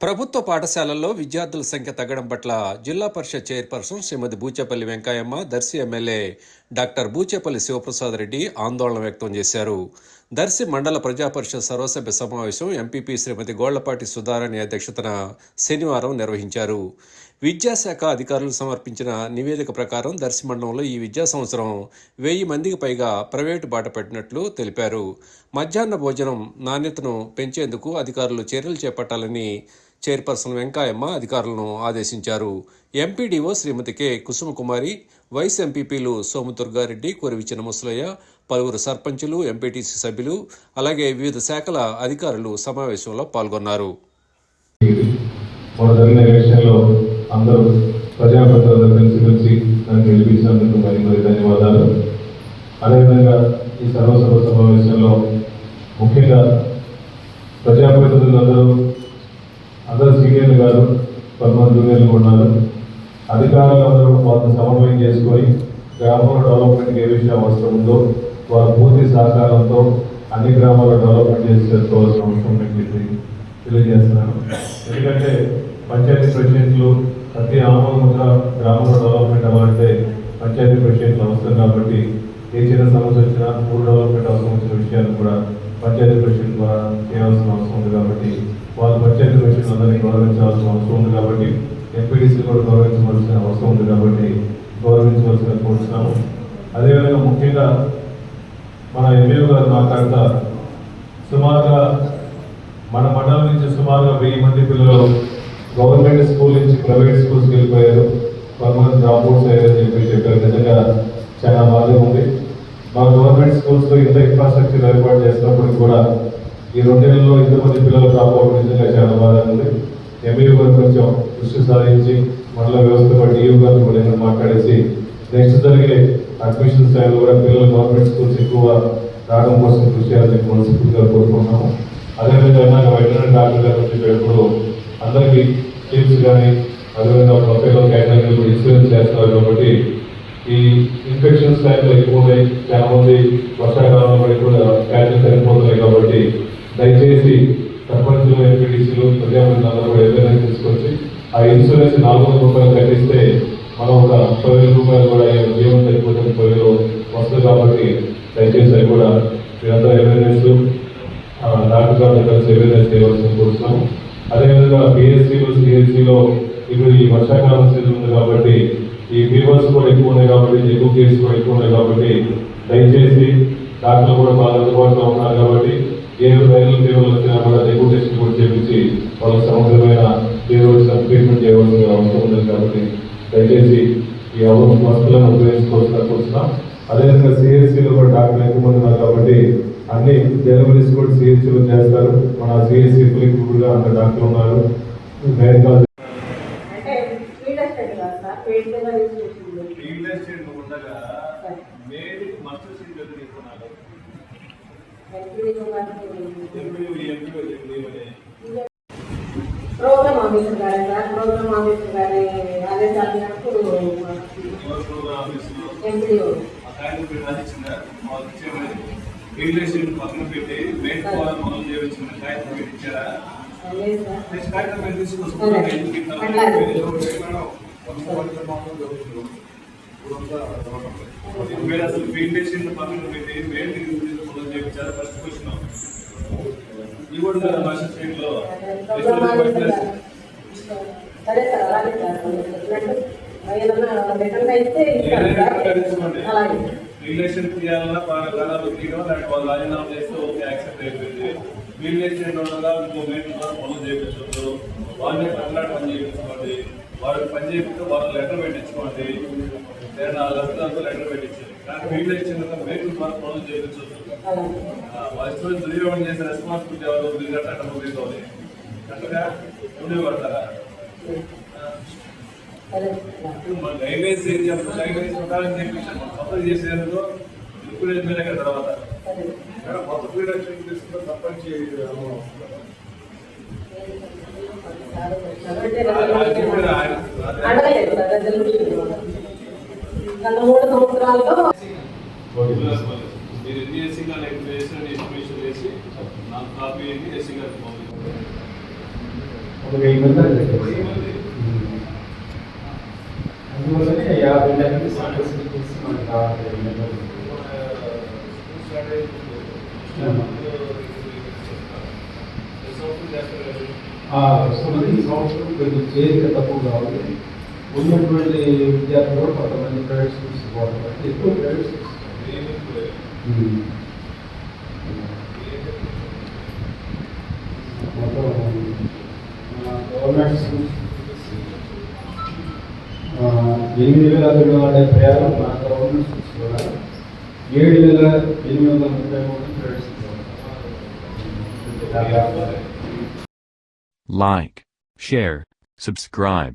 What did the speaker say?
ప్రభుత్వ పాఠశాలల్లో విద్యార్థుల సంఖ్య తగ్గడం పట్ల Zilla Parishad chairperson Shrimati Buchepalli Venkayamma Darsi MLA doctor Buchepalli Sivaprasad Reddy ఆందోళన వ్యక్తం చేశారు. దర్శి మండల ప్రజా పరిషత్ సర్వసభ్య సమావేశం ఎంపీపీ శ్రీమతి గోళ్ళపాటి సుధారాణి అధ్యక్షతన శనివారం నిర్వహించారు. విద్యాశాఖ అధికారులు సమర్పించిన నివేదిక ప్రకారం దర్శి మండలంలో ఈ విద్యా సంవత్సరం వెయ్యి మందికి పైగా ప్రైవేటు బాట పెట్టినట్లు తెలిపారు. మధ్యాహ్న భోజనం నాణ్యతను పెంచేందుకు అధికారులు చర్యలు చేపట్టాలని చైర్పర్సన్ వెంకాయమ్మ అధికారులను ఆదేశించారు. MPDO Shrimati K. Kusumakumari vice ఎంపీపీలు సోముదుర్గారెడ్డి కొరివిచిన ముసలయ్య పలువురు సర్పంచులు ఎంపీటీసీ సభ్యులు అలాగే వివిధ శాఖల అధికారులు సమావేశంలో పాల్గొన్నారు. మన జరిగిన ఎలక్షన్లో అందరూ ప్రజాప్రతినిధులు కలిసి కలిసి నన్ను గెలిపించినందుకు మరి మరి ధన్యవాదాలు అదేవిధంగా ఈ సర్వసభ సమావేశంలో ముఖ్యంగా ప్రజాప్రతినిధులు అందరూ అందరూ గారు కాదు కొంతమంది జూనియర్లు ఉన్నారు. అధికారులు అందరూ వాళ్ళని సమన్వయం చేసుకొని గ్రామంలో డెవలప్మెంట్కి ఏ విషయం అవసరం ఉందో వారి పూర్తి సహకారంతో అన్ని గ్రామాల్లో డెవలప్మెంట్ చేసి చేసుకోవాల్సిన అవసరం ఉందని తెలియజేస్తున్నాను. ఎందుకంటే పంచాయతీ ప్రెసిడెంట్లు ప్రతి ఆమోదముద్ర గ్రామంలో డెవలప్మెంట్ అవ్వాలంటే పంచాయతీ ప్రెసిడెంట్లు అవసరం కాబట్టి ఏ చిన్న సమస్య వచ్చినా ఊరు డెవలప్మెంట్ అవసరం వచ్చిన విషయాలు కూడా పంచాయతీ ప్రెసిడెంట్ ద్వారా చేయాల్సిన అవసరం ఉంది కాబట్టి వాళ్ళు పంచాయతీ ప్రెసిడెంట్ అందరినీ గౌరవించాల్సిన అవసరం ఉంది కాబట్టి ఎంపీడీసీ కూడా గౌరవించవలసిన అవసరం ఉంది కాబట్టి గౌరవించవలసిన కోరుతున్నాము అదేవిధంగా ముఖ్యంగా మన ఎమ్మెల్యే గారు మాట్లాడుతా సుమారుగా మన మండలం నుంచి సుమారుగా వెయ్యి మంది పిల్లలు గవర్నమెంట్ స్కూల్ నుంచి ప్రైవేట్ స్కూల్స్కి వెళ్ళిపోయారు. కొంతమంది డ్రాప్ అవుట్స్ అయ్యారని చెప్పి చెప్పారు. నిజంగా చాలా బాధ ఉంది. మా గవర్నమెంట్ స్కూల్స్లో ఇంత ఇన్ఫ్రాస్ట్రక్చర్ ఏర్పాటు చేసినప్పుడు కూడా ఈ రెండేళ్ళలో ఇంతమంది పిల్లలు డ్రాప్ నిజంగా చాలా బాధ ఉంది. ఎంఈఓ గారు కొంచెం దృష్టి సాధించి మండల వ్యవస్థ బట్టి ఈఓ గారు కూడా మాట్లాడేసి నెక్స్ట్ జరిగే అడ్మిషన్ టైంలో కూడా పిల్లలు గవర్నమెంట్ స్కూల్స్ ఎక్కువ రావడం కోసం కృషి చేయాలని చెప్పి మనస్ఫూర్తిగా కోరుకుంటున్నాము. అదేవిధంగా నాకు వెటనరీ డాక్టర్ గారు వచ్చేటప్పుడు అందరికీ టీమ్స్ కానీ అదేవిధంగా ప్రొఫైల్ కేటగిరీ కూడా ఇన్సూరెన్స్ చేస్తారు కాబట్టి ఈ ఇన్ఫెక్షన్స్ టైంలో ఎక్కువ ఉన్నాయి చాలా మంది వర్షాకాలంలో పడి కూడా క్యాన్సర్ చనిపోతున్నాయి కాబట్టి దయచేసి సర్పంచులు ఎంపీటీసీలు ప్రజాప్రతినిధులు కూడా తీసుకొచ్చి ఆ ఇన్సూరెన్స్ నాలుగు వందల రూపాయలు కట్టిస్తే మనం ఒక వేల రూపాయలు కూడా జీవనం సరిపోతే ముప్పై వేలు వస్తుంది కాబట్టి దయచేసి అది కూడా మీరందరూ అవేర్నెస్ డాక్టర్ గారితో కలిసి అవేర్నెస్ చేయవలసింది కోరుతున్నాము. అదేవిధంగా పిఎస్సీలో సిఎస్సీలో ఇప్పుడు ఈ వర్షాకాలం సీజన్ ఉంది కాబట్టి ఈ ఫీవర్స్ కూడా ఎక్కువ ఉన్నాయి కాబట్టి ఎక్కువ కేసులు కూడా ఎక్కువ ఉన్నాయి కాబట్టి దయచేసి డాక్టర్లు కూడా బాగా అందుబాటులో ఉన్నారు కాబట్టి ఏ వైరల్ ఫీవర్లు వచ్చినా కూడా డెంగ్యూ టెస్ట్ కూడా చేపించి వాళ్ళకి సమగ్రమైన ఫీవర్స్ ట్రీట్మెంట్ చేయవలసిన అవసరం ఉంది కాబట్టి దయచేసి ఈ అవసరం వస్తువులను ఉపయోగించుకోవాల్సిన కోరుతున్నాం అదేవిధంగా సిఎస్సీలో కూడా డాక్టర్లు ఎక్కువ మంది ఉన్నారు కాబట్టి అన్ని డెలివరీస్ కూడా సిఎస్సీలో చేస్తారు. మన సిఎస్సీ కూడా అంత డాక్టర్లు ఉన్నారు. ప్రోగ్రామ్ ఆఫీసర్ గారే ప్రోగ్రామ్ గారి ఆదేశాల పక్కన పెట్టి మెయిన్ మొదలు చేయవచ్చిన కాగితం పెట్టి ఇచ్చారా లేదు సార్ పెట్టి మీరు అసలు ఫీల్డ్ అసిస్టెంట్ పక్కన పెట్టి మెయిన్ ఫస్ట్ క్వశ్చన్ ఈ కూడా కదా భాష సరే సార్ అలాగే సార్ అయితే అలాగే రిలేషన్ తీయాలన్నా కాలాలు తీయడం వాళ్ళు రాజీనామా చేస్తే ఓకే యాక్సెప్ట్ అయిపోయింది. రిలేషన్ ఉండగా ఇంకో మెయిన్ పనులు చేయించవచ్చు వాళ్ళని పట్లాడు పని చేయించుకోండి. వాళ్ళకి పని చేపిస్తే వాళ్ళకి లెటర్ పెట్టించుకోండి. లేదా నాలుగు లక్షలు అంతా లెటర్ పెట్టించండి కానీ ఫీల్డ్ ఇచ్చిన మెయిన్ ద్వారా చేయించవచ్చు. అలాగే వాళ్ళ స్టూడెంట్ దుర్యోగం చేసే రెస్పాన్సిబిలిటీ ఎవరు ముగించాలి అట్టగా ముందు పడతారా మన రైల్వేస్ ఏం చేస్తాం? రైల్వేస్ ఉండాలని చెప్పి సపోర్ట్ చేసేందుకు మీద తర్వాత. కొత్త ఫీడక్షన్ తీసుకుంటే తప్పని అడగలేదు సార్ రెజల్యూషన్ గత మూడు సంవత్సరాల్లో మీరు ఎన్ని ఎస్సీ గారు వేసిన ఇన్ఫర్మేషన్ వేసి నాకు కాపీ అయింది ఎస్సీ గారికి పంపించారు ఒక వెయ్యి మంది దాకా తగ్గింది. అందువల్లనే యాభై మంది సంతృప్తి చేసి మనకు కావాలి వెయ్యి మంది. ఆ, వస్తున్నది ఈ సంవత్సరం కొంచెం చేరిక తక్కువ కావాలి ఉన్నటువంటి విద్యార్థులు కూడా కొంతమంది ప్రైవేట్ స్కూల్స్ పోవడం బట్టి ఎక్కువ ప్రైవేట్ స్కూల్స్ ఉమ్. మొత్తం ఆ, గవర్నమెంట్ స్కూల్స్ ఆ, ఎనిమిది వేల తొమ్మిది వందల డెబ్బై ఆరు మన గవర్నమెంట్ స్కూల్స్ కూడా ఏడు వేల ఎనిమిది వందల ముప్పై మూడు private schools Like, share, subscribe,